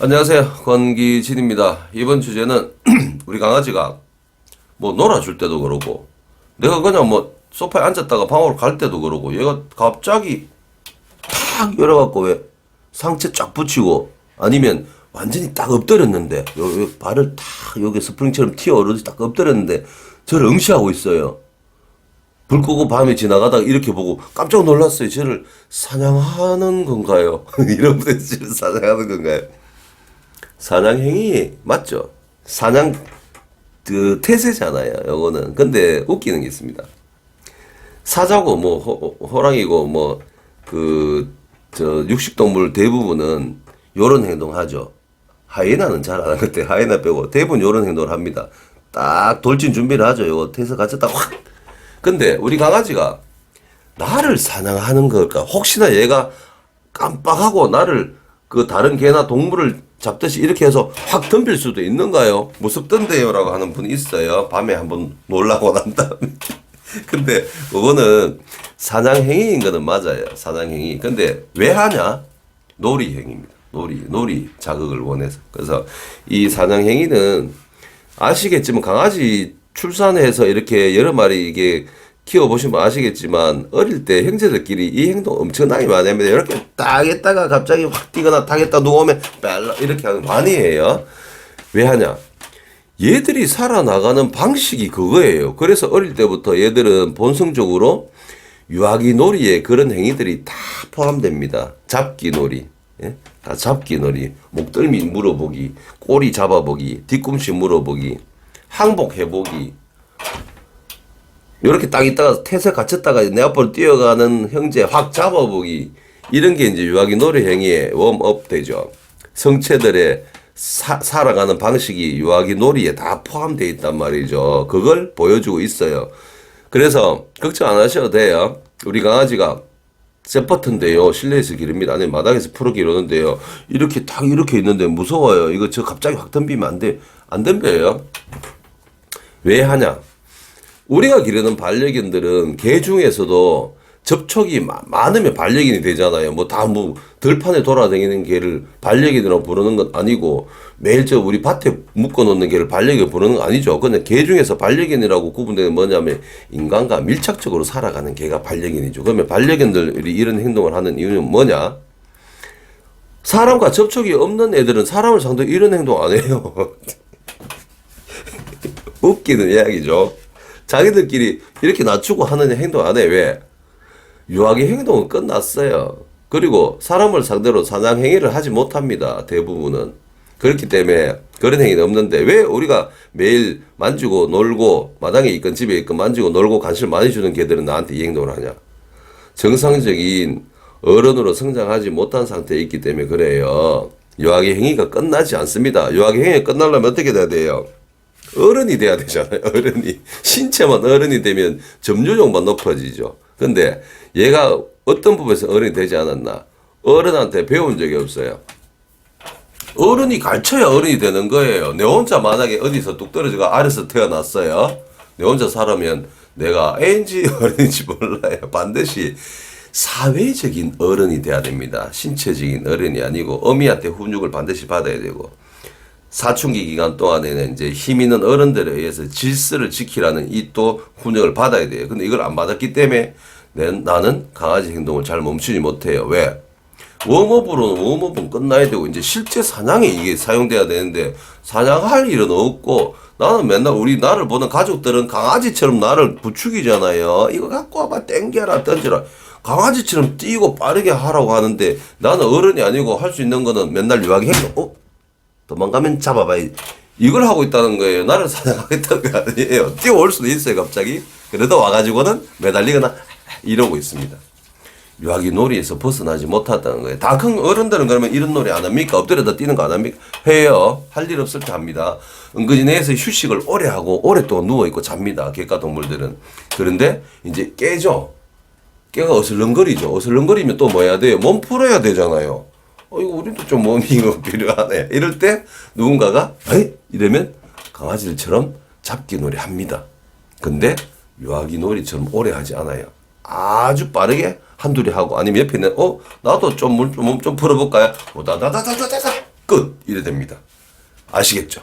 안녕하세요. 권기진입니다. 이번 주제는 우리 강아지가 뭐 놀아줄 때도 그러고 내가 그냥 뭐 소파에 앉았다가 방으로 갈 때도 그러고 얘가 갑자기 탁 열어갖고 왜 상체 쫙 붙이고 아니면 완전히 딱 엎드렸는데 요, 요 발을 탁 여기 스프링처럼 튀어 오르듯이 딱 엎드렸는데 저를 응시하고 있어요. 불 끄고 밤에 지나가다가 이렇게 보고 깜짝 놀랐어요. 저를 사냥하는 건가요? 이런 분들 저를 사냥하는 건가요? 사냥 행위 맞죠? 사냥 그 태세잖아요. 요거는 근데 웃기는 게 있습니다. 사자고 뭐 호, 호랑이고 뭐 그 저 육식 동물 대부분은 요런 행동하죠. 하이에나는 잘 안 하는데 하이에나 빼고 대부분 요런 행동을 합니다. 딱 돌진 준비를 하죠. 요거 태세 갇혔다 확. 근데 우리 강아지가 나를 사냥하는 걸까? 혹시나 얘가 깜빡하고 나를 그 다른 개나 동물을 잡듯이 이렇게 해서 확 덤빌 수도 있는가요? 무섭던데요 라고 하는 분이 있어요. 밤에 한번 놀라고 난 다음에. 근데 그거는 사냥행위인 거는 맞아요. 사냥행위. 근데 왜 하냐? 놀이행위입니다. 놀이, 놀이 자극을 원해서. 그래서 이 사냥행위는 아시겠지만 강아지 출산해서 이렇게 여러 마리 이게 키워보시면 아시겠지만 어릴 때 형제들끼리 이 행동 엄청나게 많이 합니다. 이렇게 딱 했다가 갑자기 확 뛰거나 딱 했다 누우면 빨라 이렇게 하는 거 해요. 왜 하냐? 얘들이 살아나가는 방식이 그거예요. 그래서 어릴 때부터 얘들은 본성적으로 유아기 놀이에 그런 행위들이 다 포함됩니다. 잡기 놀이. 예? 다 잡기 놀이. 목덜미 물어보기, 꼬리 잡아보기, 뒤꿈치 물어보기, 항복해보기. 이렇게 딱 있다가 태세 갇혔다가 내 앞으로 뛰어가는 형제 확 잡아보기. 이런 게 이제 유아기 놀이 행위의 웜업 되죠. 성체들의 사, 살아가는 방식이 유아기 놀이에 다 포함되어 있단 말이죠. 그걸 보여주고 있어요. 그래서 걱정 안 하셔도 돼요. 우리 강아지가 셋버튼데요. 실내에서 기릅니다. 아니 마당에서 풀어 기르는데요. 이렇게 딱 이렇게 있는데 무서워요. 이거 저 갑자기 확 덤비면 안 돼. 안 덤벼요. 왜 하냐? 우리가 기르는 반려견들은 개 중에서도 접촉이 마- 많으면 반려견이 되잖아요. 뭐다뭐 들판에 돌아다니는 개를 반려견이라고 부르는 건 아니고 매일 저 우리 밭에 묶어 놓는 개를 반려견 부르는 건 아니죠. 근데 개 중에서 반려견이라고 구분되는 뭐냐면 인간과 밀착적으로 살아가는 개가 반려견이죠. 그러면 반려견들이 이런 행동을 하는 이유는 뭐냐? 사람과 접촉이 없는 애들은 사람을 상대로 이런 행동 안 해요. 웃기는 이야기죠. 자기들끼리 이렇게 낮추고 하는 행동 안 해. 왜? 유아기 행동은 끝났어요. 그리고 사람을 상대로 사냥 행위를 하지 못합니다. 대부분은. 그렇기 때문에 그런 행위는 없는데 왜 우리가 매일 만지고 놀고 마당에 있건 집에 있건 만지고 놀고 간식을 많이 주는 개들은 나한테 이 행동을 하냐? 정상적인 어른으로 성장하지 못한 상태에 있기 때문에 그래요. 유아기 행위가 끝나지 않습니다. 유아기 행위가 끝나려면 어떻게 돼야 돼요? 어른이 돼야 되잖아요. 어른이 신체만 어른이 되면 점유력만 높아지죠. 근데 얘가 어떤 부분에서 어른이 되지 않았나? 어른한테 배운 적이 없어요. 어른이 가르쳐야 어른이 되는 거예요. 내 혼자 만약에 어디서 뚝 떨어져가 아래서 태어났어요. 내 혼자 살아면 내가 N지 어른인지 몰라요. 반드시 사회적인 어른이 돼야 됩니다. 신체적인 어른이 아니고 어미한테 훈육을 반드시 받아야 되고 사춘기 기간 동안에는 이제 힘 있는 어른들에 의해서 질서를 지키라는 이 또 훈육을 받아야 돼요. 근데 이걸 안 받았기 때문에 내, 나는 강아지 행동을 잘 멈추지 못해요. 왜? 웜업으로는 웜업은 끝나야 되고 이제 실제 사냥에 이게 사용돼야 되는데 사냥할 일은 없고 나는 맨날 우리 나를 보는 가족들은 강아지처럼 나를 부추기잖아요. 이거 갖고 와봐 땡겨라 던져라. 강아지처럼 뛰고 빠르게 하라고 하는데 나는 어른이 아니고 할 수 있는 거는 맨날 유아기 행동. 어? 도망가면 잡아봐. 이걸 하고 있다는 거예요. 나를 사냥하겠다는 거 아니에요. 뛰어올 수도 있어요, 갑자기. 그래도 와가지고는 매달리거나 이러고 있습니다. 유아기 놀이에서 벗어나지 못했다는 거예요. 다 큰 어른들은 그러면 이런 놀이 안 합니까? 엎드려다 뛰는 거 안 합니까? 해요. 할 일 없을 때 합니다. 은근히 내에서 휴식을 오래 하고 오랫동안 누워있고 잡니다. 객가 동물들은. 그런데 이제 깨죠. 깨가 어슬렁거리죠. 어슬렁거리면 또 뭐 해야 돼요? 몸 풀어야 되잖아요. 어, 이거 우리도 좀 이거 필요하네. 이럴 때 누군가가, 에이? 이러면 강아지들처럼 잡기 놀이 합니다. 근데 유아기 놀이처럼 오래 하지 않아요. 아주 빠르게 한둘이 하고 아니면 옆에 있는, 어, 나도 좀 물, 몸좀 풀어볼까요? 어, 다다다다다다. 끝 이래 됩니다. 아시겠죠?